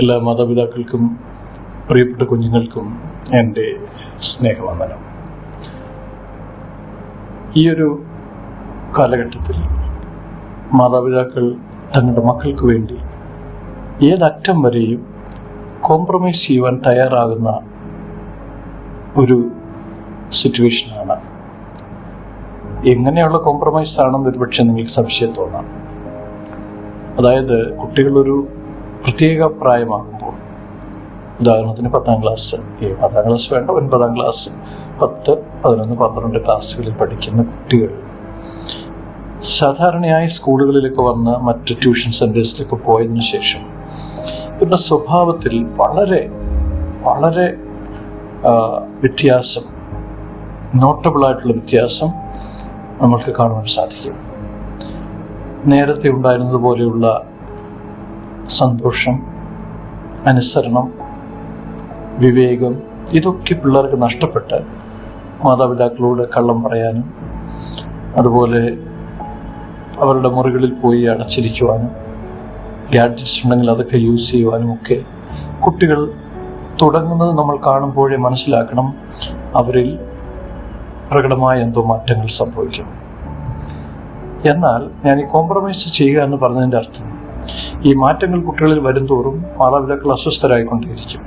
എല്ലാ മാതാപിതാക്കൾക്കും പ്രിയപ്പെട്ട കുഞ്ഞുങ്ങൾക്കും എന്റെ സ്നേഹവന്ദനം. ഈ ഒരു കാലഘട്ടത്തിൽ മാതാപിതാക്കൾ തങ്ങളുടെ മക്കൾക്ക് വേണ്ടി ഏതറ്റം വരെയും കോംപ്രമൈസ് ചെയ്യുവാൻ തയ്യാറാകുന്ന ഒരു സിറ്റുവേഷനാണ് എങ്ങനെയുള്ള കോംപ്രമൈസ് ആണെന്ന് ഒരുപക്ഷെ നിങ്ങൾക്ക് സംശയം തോന്നാം. അതായത് കുട്ടികളൊരു പ്രത്യേക പ്രായമാകുമ്പോൾ ഉദാഹരണത്തിന് പത്താം ക്ലാസ് പത്താം ക്ലാസ് വേണ്ട ഒൻപതാം ക്ലാസ് പത്ത് പതിനൊന്ന് പന്ത്രണ്ട് ക്ലാസ്സുകളിൽ പഠിക്കുന്ന കുട്ടികൾ. സാധാരണയായി സ്കൂളുകളിലൊക്കെ വന്ന് മറ്റ് ട്യൂഷൻ സെന്റേഴ്സിലൊക്കെ പോയതിനു ശേഷം ഇവരുടെ സ്വഭാവത്തിൽ വളരെ വളരെ വ്യത്യാസം നോട്ടബിളായിട്ടുള്ള വ്യത്യാസം നമ്മൾക്ക് കാണുവാൻ സാധിക്കും. നേരത്തെ ഉണ്ടായിരുന്നത് പോലെയുള്ള സന്തോഷം അനുസരണം വിവേകം ഇതൊക്കെ പിള്ളേർക്ക് നഷ്ടപ്പെട്ട് മാതാപിതാക്കളോട് കള്ളം പറയാനും അതുപോലെ അവരുടെ മുറികളിൽ പോയി അടച്ചിരിക്കുവാനും ഗാഡ്ജറ്റ്സ് ഉണ്ടെങ്കിൽ അതൊക്കെ യൂസ് ചെയ്യുവാനും ഒക്കെ കുട്ടികൾ തുടങ്ങുന്നത് നമ്മൾ കാണുമ്പോഴേ മനസ്സിലാക്കണം അവരിൽ പ്രകടമായ എന്തോ മാറ്റങ്ങൾ സംഭവിക്കും. എന്നാൽ ഞാൻ ഈ കോംപ്രമൈസ് ചെയ്യുക എന്ന് പറഞ്ഞതിന്റെ അർത്ഥം ഈ മാറ്റങ്ങൾ കുട്ടികളിൽ വരുംതോറും മാതാപിതാക്കൾ അസ്വസ്ഥരായിക്കൊണ്ടേയിരിക്കും.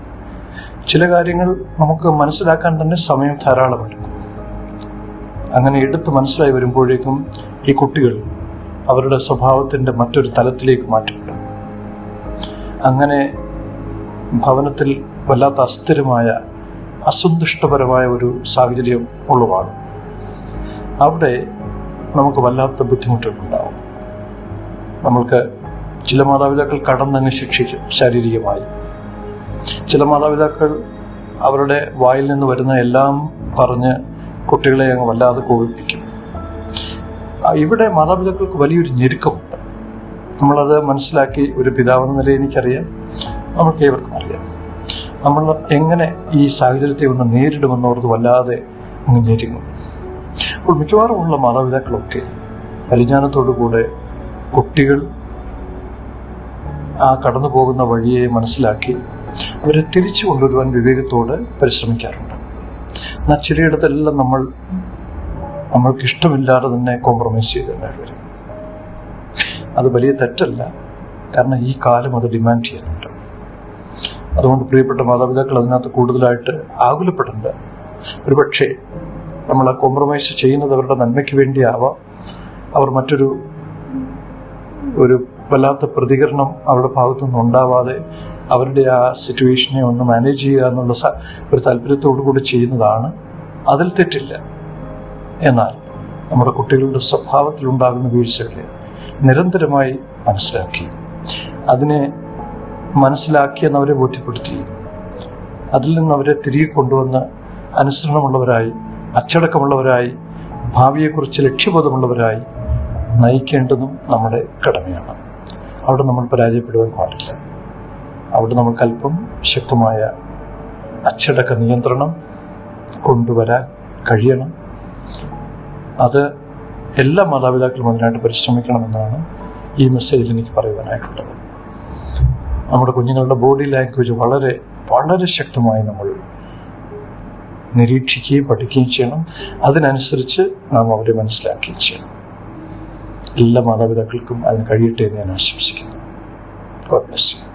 ചില കാര്യങ്ങൾ നമുക്ക് മനസ്സിലാക്കാൻ തന്നെ സമയം ധാരാളം എടുക്കും അങ്ങനെ എടുത്ത് മനസ്സിലായി വരുമ്പോഴേക്കും ഈ കുട്ടികൾ അവരുടെ സ്വഭാവത്തിന്റെ മറ്റൊരു തലത്തിലേക്ക് മാറ്റപ്പെടും. അങ്ങനെ ഭവനത്തിൽ വല്ലാത്ത അസ്ഥിരമായ അസന്തുഷ്ടപരമായ ഒരു സാഹചര്യം ഉളവാകും. അവിടെ നമുക്ക് വല്ലാത്ത ബുദ്ധിമുട്ടുകളുണ്ടാവും. നമ്മൾക്ക് ചില മാതാപിതാക്കൾ കടന്നങ്ങ് ശിക്ഷിക്കും ശാരീരികമായി. ചില മാതാപിതാക്കൾ അവരുടെ വായിൽ നിന്ന് വരുന്ന എല്ലാം പറഞ്ഞ് കുട്ടികളെ അങ്ങ് വല്ലാതെ കോപിപ്പിക്കും. ഇവിടെ മാതാപിതാക്കൾക്ക് വലിയൊരു ഞെരുക്കമുണ്ട്. നമ്മളത് മനസ്സിലാക്കി ഒരു പിതാവെന്ന നിലയിൽ എനിക്കറിയാം. നമ്മൾക്ക് ഏവർക്കും അറിയാം. നമ്മൾ എങ്ങനെ ഈ സാഹചര്യത്തെ ഒന്ന് നേരിടുമെന്നോർത്ത് വല്ലാതെ അങ്ങ് ഞെരുങ്ങും. അപ്പോൾ മിക്കവാറും ഉള്ള മാതാപിതാക്കളൊക്കെ പരിജ്ഞാനത്തോടുകൂടെ കുട്ടികൾ ആ കടന്നു പോകുന്ന വഴിയെ മനസ്സിലാക്കി അവരെ തിരിച്ചു കൊണ്ടുവരുവാൻ വിവേകത്തോടെ പരിശ്രമിക്കാറുണ്ട്. എന്നാൽ ചിലയിടത്തെല്ലാം നമ്മൾ നമ്മൾക്ക് ഇഷ്ടമില്ലാതെ തന്നെ കോംപ്രമൈസ് ചെയ്തേണ്ടി വരും അത് വലിയ തെറ്റല്ല. കാരണം ഈ കാലം അത് ഡിമാൻഡ് ചെയ്യുന്നുണ്ട്. അതുകൊണ്ട് പ്രിയപ്പെട്ട മാതാപിതാക്കൾ അതിനകത്ത് കൂടുതലായിട്ട് ആകുലപ്പെടേണ്ട. ഒരുപക്ഷെ നമ്മൾ ആ കോംപ്രമൈസ് ചെയ്യുന്നത് അവരുടെ നന്മയ്ക്ക് വേണ്ടിയാവാം. അവർ മറ്റൊരു ഒരു വല്ലാത്ത പ്രതികരണം അവരുടെ ഭാഗത്തുനിന്ന് ഉണ്ടാവാതെ അവരുടെ ആ സിറ്റുവേഷനെ ഒന്ന് മാനേജ് ചെയ്യുക എന്നുള്ള ഒരു താല്പര്യത്തോടു കൂടി ചെയ്യുന്നതാണ്. അതിൽ തെറ്റില്ല. എന്നാൽ നമ്മുടെ കുട്ടികളുടെ സ്വഭാവത്തിലുണ്ടാകുന്ന വീഴ്ചകളെ നിരന്തരമായി മനസ്സിലാക്കി. അതിനെ മനസ്സിലാക്കി എന്നവരെ ബോധ്യപ്പെടുത്തി. അതിൽ നിന്ന് അവരെ തിരികെ കൊണ്ടുവന്ന് അനുസരണമുള്ളവരായി അച്ചടക്കമുള്ളവരായി ഭാവിയെക്കുറിച്ച് ലക്ഷ്യബോധമുള്ളവരായി നയിക്കേണ്ടതും നമ്മുടെ കടമയാണ്. അവിടെ നമ്മൾ പരാജയപ്പെടുവാൻ പാടില്ല. അവിടെ നമ്മൾക്ക് അല്പം ശക്തമായ അച്ചടക്ക നിയന്ത്രണം കൊണ്ടുവരാൻ കഴിയണം. അത് എല്ലാ മാതാപിതാക്കളും അതിനായിട്ട് പരിശ്രമിക്കണമെന്നാണ് ഈ മെസ്സേജിൽ എനിക്ക് പറയുവാനായിട്ടുള്ളത്. നമ്മുടെ കുഞ്ഞുങ്ങളുടെ ബോഡി ലാംഗ്വേജ് വളരെ വളരെ ശക്തമായി നമ്മൾ നിരീക്ഷിക്കുകയും പഠിക്കുകയും ചെയ്യണം. അതിനനുസരിച്ച് നാം അവരെ മനസ്സിലാക്കുകയും ചെയ്യണം. എല്ലാ മാതാപിതാക്കൾക്കും അതിന് കഴിയട്ടെ എന്ന് ഞാൻ ആശംസിക്കുന്നു. God bless you